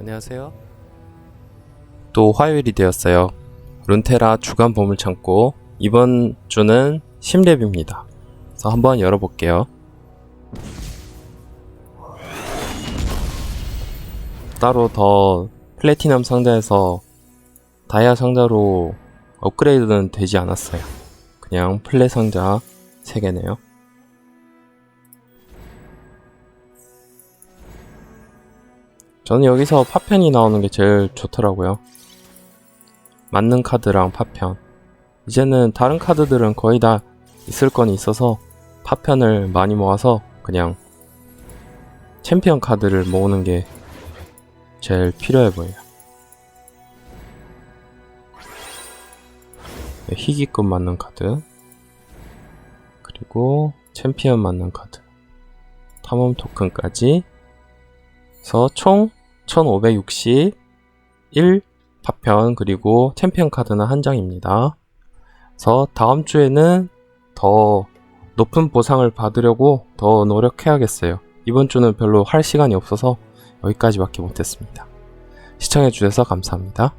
안녕하세요. 또 화요일이 되었어요. 룬테라 주간 보물 창고 이번 주는 10렙입니다. 그래서 한번 열어볼게요. 따로 더 플래티넘 상자에서 다이아 상자로 업그레이드는 되지 않았어요. 그냥 플레 상자 3개네요. 저는 여기서 파편이 나오는 게 제일 좋더라고요. 맞는 카드랑 파편. 이제는 다른 카드들은 거의 다 있을 건 있어서 파편을 많이 모아서 그냥 챔피언 카드를 모으는 게 제일 필요해 보여요. 네, 희귀급 맞는 카드. 그리고 챔피언 맞는 카드. 탐험 토큰까지. 그래서 총 1561 파편 그리고 챔피언 카드는 한 장입니다. 그래서 다음 주에는 더 높은 보상을 받으려고 더 노력해야겠어요. 이번 주는 별로 할 시간이 없어서 여기까지밖에 못했습니다. 시청해주셔서 감사합니다.